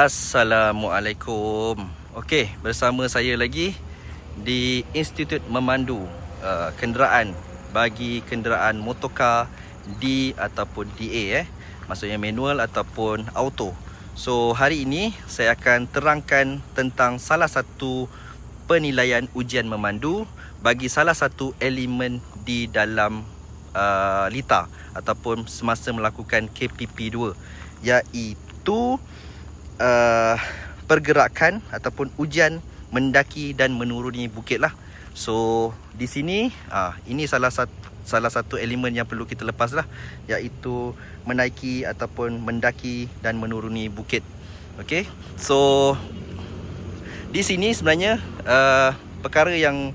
Assalamualaikum. Okey, bersama saya lagi di Institut Memandu uh, kenderaan bagi kenderaan motorkar D ataupun DA eh. Maksudnya manual ataupun auto. So, hari ini saya akan terangkan tentang salah satu penilaian ujian memandu bagi salah satu elemen di dalam uh, LITA ataupun semasa melakukan KPP2 iaitu uh, pergerakan ataupun ujian mendaki dan menuruni bukit lah. So di sini uh, ini salah satu salah satu elemen yang perlu kita lepas lah iaitu menaiki ataupun mendaki dan menuruni bukit. Okay, so di sini sebenarnya uh, perkara yang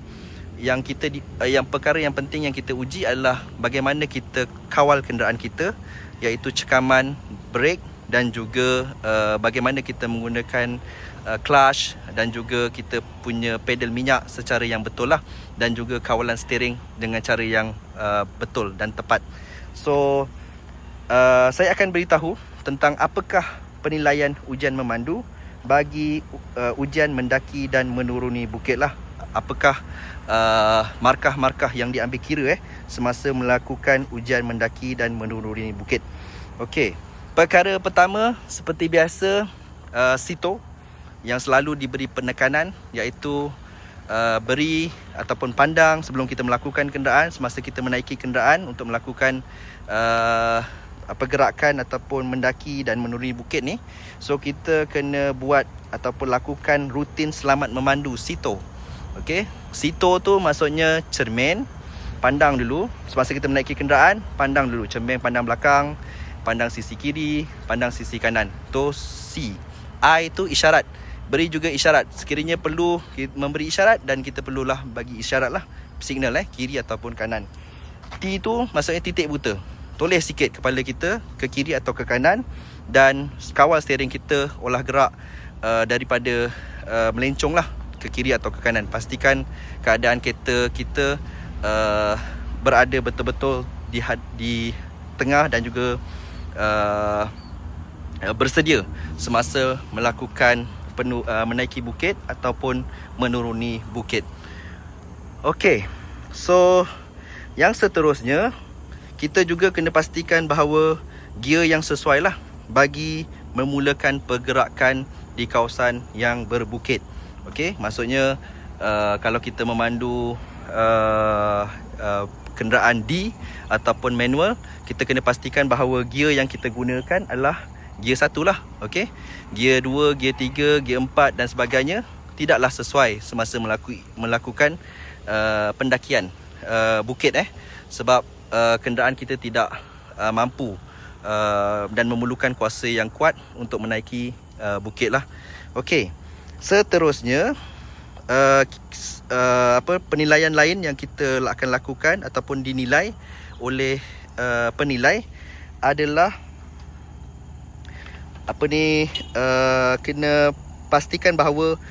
yang kita di, uh, yang perkara yang penting yang kita uji adalah bagaimana kita kawal kenderaan kita iaitu cekaman brake dan juga uh, bagaimana kita menggunakan uh, clutch dan juga kita punya pedal minyak secara yang betul lah dan juga kawalan steering dengan cara yang uh, betul dan tepat. So uh, saya akan beritahu tentang apakah penilaian ujian memandu bagi uh, ujian mendaki dan menuruni bukit lah. Apakah uh, markah-markah yang diambil kira eh semasa melakukan ujian mendaki dan menuruni bukit. Okey. Perkara pertama seperti biasa uh, Sito yang selalu diberi penekanan iaitu uh, beri ataupun pandang sebelum kita melakukan kenderaan semasa kita menaiki kenderaan untuk melakukan uh, pergerakan ataupun mendaki dan menuruni bukit ni. So kita kena buat ataupun lakukan rutin selamat memandu Sito. Okey? Sito tu maksudnya cermin pandang dulu. Semasa kita menaiki kenderaan pandang dulu. Cermin pandang belakang pandang sisi kiri, pandang sisi kanan. Tu C. I itu isyarat. Beri juga isyarat. Sekiranya perlu memberi isyarat dan kita perlulah bagi isyarat lah. Signal eh, kiri ataupun kanan. T itu maksudnya titik buta. Toleh sikit kepala kita ke kiri atau ke kanan dan kawal steering kita olah gerak uh, daripada uh, melencong lah ke kiri atau ke kanan. Pastikan keadaan kereta kita uh, berada betul-betul di, di tengah dan juga uh, bersedia semasa melakukan penu, uh, menaiki bukit ataupun menuruni bukit. Okey. So yang seterusnya kita juga kena pastikan bahawa gear yang sesuai lah bagi memulakan pergerakan di kawasan yang berbukit. Okey, maksudnya uh, kalau kita memandu uh, uh, kenderaan D ataupun manual kita kena pastikan bahawa gear yang kita gunakan adalah gear satu lah okay? gear 2, gear 3, gear 4 dan sebagainya tidaklah sesuai semasa melaku, melakukan uh, pendakian uh, bukit eh sebab uh, kenderaan kita tidak uh, mampu uh, dan memerlukan kuasa yang kuat untuk menaiki uh, bukit lah okay. seterusnya uh, uh, apa penilaian lain yang kita akan lakukan ataupun dinilai oleh uh, penilai adalah apa ni uh, kena pastikan bahawa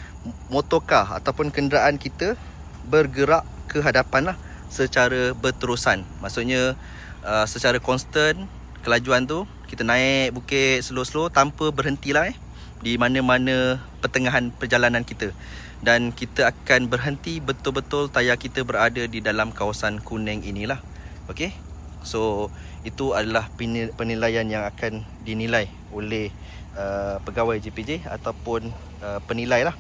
motorkar ataupun kenderaan kita bergerak ke hadapan lah secara berterusan. Maksudnya uh, secara konstan kelajuan tu kita naik bukit slow-slow tanpa berhentilah eh di mana-mana pertengahan perjalanan kita. Dan kita akan berhenti betul-betul tayar kita berada di dalam kawasan kuning inilah. Okey? So itu adalah penilaian yang akan dinilai oleh uh, pegawai JPJ ataupun uh, penilai lah.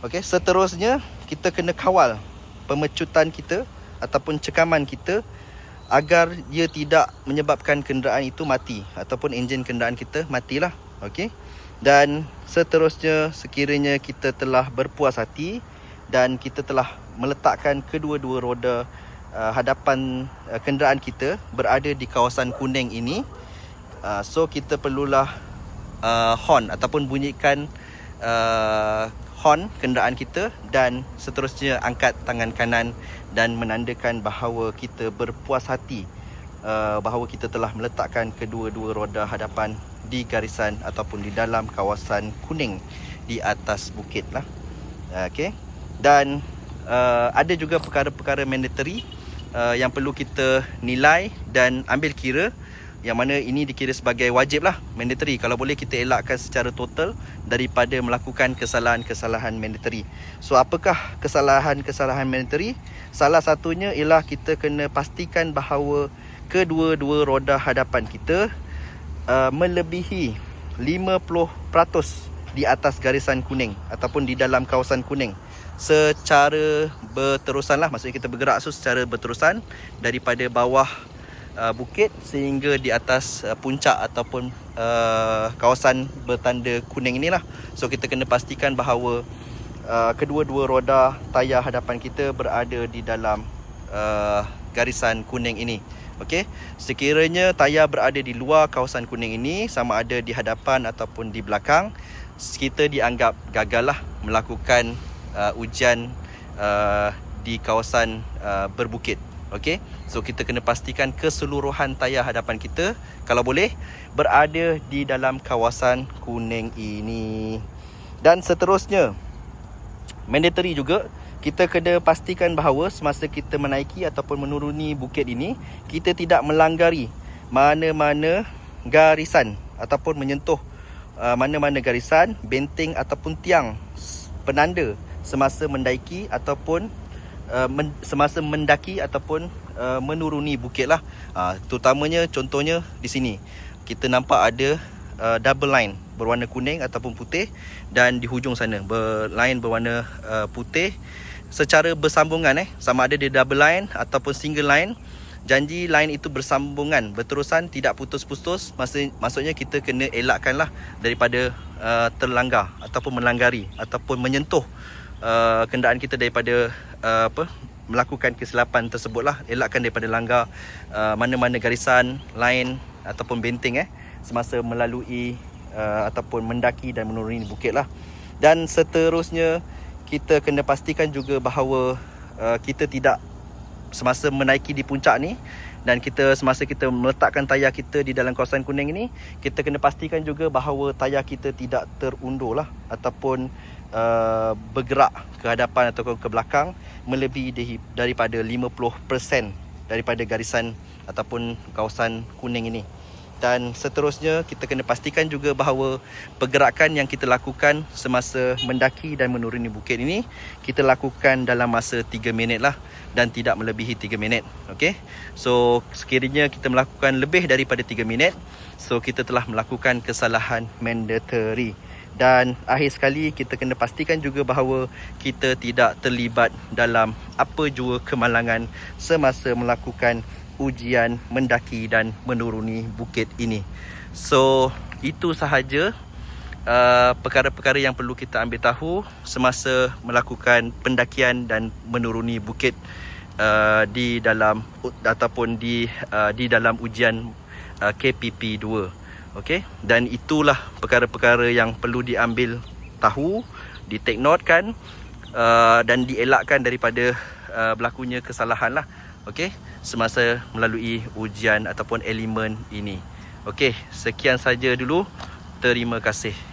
Okey? Seterusnya kita kena kawal pemecutan kita ataupun cekaman kita agar ia tidak menyebabkan kenderaan itu mati ataupun enjin kenderaan kita matilah. Okey dan seterusnya sekiranya kita telah berpuas hati dan kita telah meletakkan kedua-dua roda uh, hadapan uh, kenderaan kita berada di kawasan kuning ini uh, so kita perlulah uh, horn ataupun bunyikan uh, horn kenderaan kita dan seterusnya angkat tangan kanan dan menandakan bahawa kita berpuas hati uh, bahawa kita telah meletakkan kedua-dua roda hadapan di garisan ataupun di dalam kawasan kuning di atas bukit lah. Okay. Dan uh, ada juga perkara-perkara mandatory uh, yang perlu kita nilai dan ambil kira yang mana ini dikira sebagai wajib lah mandatory kalau boleh kita elakkan secara total daripada melakukan kesalahan-kesalahan mandatory so apakah kesalahan-kesalahan mandatory salah satunya ialah kita kena pastikan bahawa kedua-dua roda hadapan kita uh, melebihi 50% di atas garisan kuning ataupun di dalam kawasan kuning. Secara berterusan lah maksudnya kita bergerak so secara berterusan daripada bawah uh, bukit sehingga di atas uh, puncak ataupun uh, kawasan bertanda kuning inilah. So kita kena pastikan bahawa uh, kedua-dua roda tayar hadapan kita berada di dalam uh, garisan kuning ini Okey, sekiranya tayar berada di luar kawasan kuning ini sama ada di hadapan ataupun di belakang, kita dianggap gagal lah melakukan uh, ujian uh, di kawasan uh, berbukit. Okey. So kita kena pastikan keseluruhan tayar hadapan kita kalau boleh berada di dalam kawasan kuning ini. Dan seterusnya mandatory juga kita kena pastikan bahawa semasa kita menaiki ataupun menuruni bukit ini kita tidak melanggar mana-mana garisan ataupun menyentuh uh, mana-mana garisan, benteng ataupun tiang penanda semasa mendaiki ataupun uh, men, semasa mendaki ataupun uh, menuruni bukit lah. Uh, terutamanya contohnya di sini. Kita nampak ada uh, double line berwarna kuning ataupun putih dan di hujung sana line berwarna uh, putih secara bersambungan eh sama ada dia double line ataupun single line janji line itu bersambungan berterusan tidak putus-putus maksud, maksudnya kita kena elakkanlah daripada uh, terlanggar ataupun melanggari ataupun menyentuh uh, kenderaan kita daripada uh, apa melakukan kesilapan tersebutlah. Elakkan daripada langgar uh, mana-mana garisan line ataupun benteng eh semasa melalui uh, ataupun mendaki dan menuruni bukit lah dan seterusnya kita kena pastikan juga bahawa uh, kita tidak semasa menaiki di puncak ni dan kita semasa kita meletakkan tayar kita di dalam kawasan kuning ini kita kena pastikan juga bahawa tayar kita tidak terundur lah ataupun uh, bergerak ke hadapan atau ke belakang melebihi daripada 50% daripada garisan ataupun kawasan kuning ini dan seterusnya kita kena pastikan juga bahawa pergerakan yang kita lakukan semasa mendaki dan menuruni bukit ini kita lakukan dalam masa 3 minit lah dan tidak melebihi 3 minit okey? So sekiranya kita melakukan lebih daripada 3 minit so kita telah melakukan kesalahan mandatory. Dan akhir sekali kita kena pastikan juga bahawa kita tidak terlibat dalam apa jua kemalangan semasa melakukan ujian mendaki dan menuruni bukit ini. So itu sahaja uh, perkara-perkara yang perlu kita ambil tahu semasa melakukan pendakian dan menuruni bukit uh, di dalam ataupun di uh, di dalam ujian uh, KPP 2. Okey dan itulah perkara-perkara yang perlu diambil tahu, di take note kan uh, dan dielakkan daripada uh, berlakunya kesalahan lah. Okey semasa melalui ujian ataupun elemen ini. Okey, sekian saja dulu. Terima kasih.